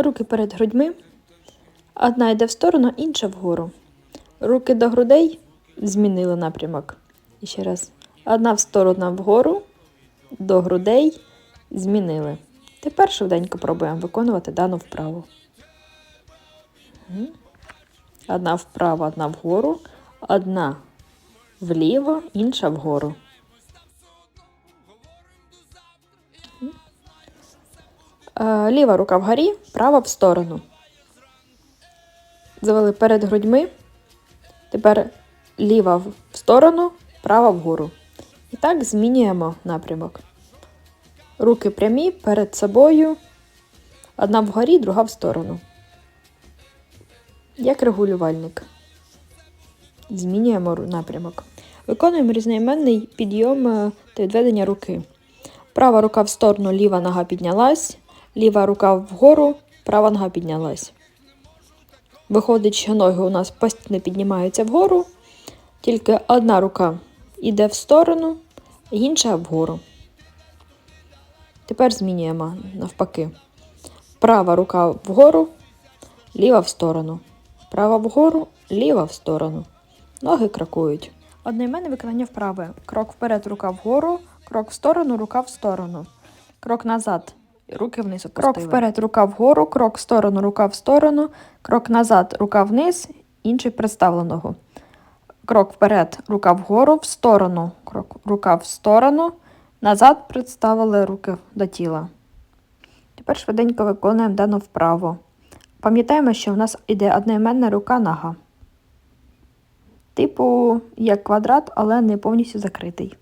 Руки перед грудьми. Одна йде в сторону, інша вгору. Руки до грудей змінили напрямок. І ще раз. Одна в сторону вгору, до грудей змінили. Тепер швиденько пробуємо виконувати дану вправу. Одна вправо, одна вгору, одна вліво, інша вгору. Ліва рука вгорі, права в сторону. Завели перед грудьми. Тепер ліва в сторону, права вгору. І так змінюємо напрямок. Руки прямі перед собою. Одна вгорі, друга в сторону. Як регулювальник. Змінюємо напрямок. Виконуємо різноіменний підйом е, та відведення руки. Права рука в сторону, ліва нога піднялась, ліва рука вгору, права нога піднялась. Виходить, що ноги у нас постійно піднімаються вгору, тільки одна рука йде в сторону, інша вгору. Tепер змінюємо навпаки. Права рука вгору, ліва в сторону. Права вгору, ліва в сторону. Ноги крокують. Одноіменне виконання вправи. Крок вперед, рука вгору, крок в сторону, рука в сторону. Крок назад, руки вниз опустили. Крок вперед, рука вгору, крок в сторону, рука в сторону, крок назад, рука вниз, інший представленого. Крок вперед, рука вгору, в сторону, крок, рука в сторону, назад представили руки до тіла. Тепер швиденько виконуємо дану вправу. Пам'ятаємо, що в нас іде одноіменна рука нога. Типу, як квадрат, але не повністю закритий.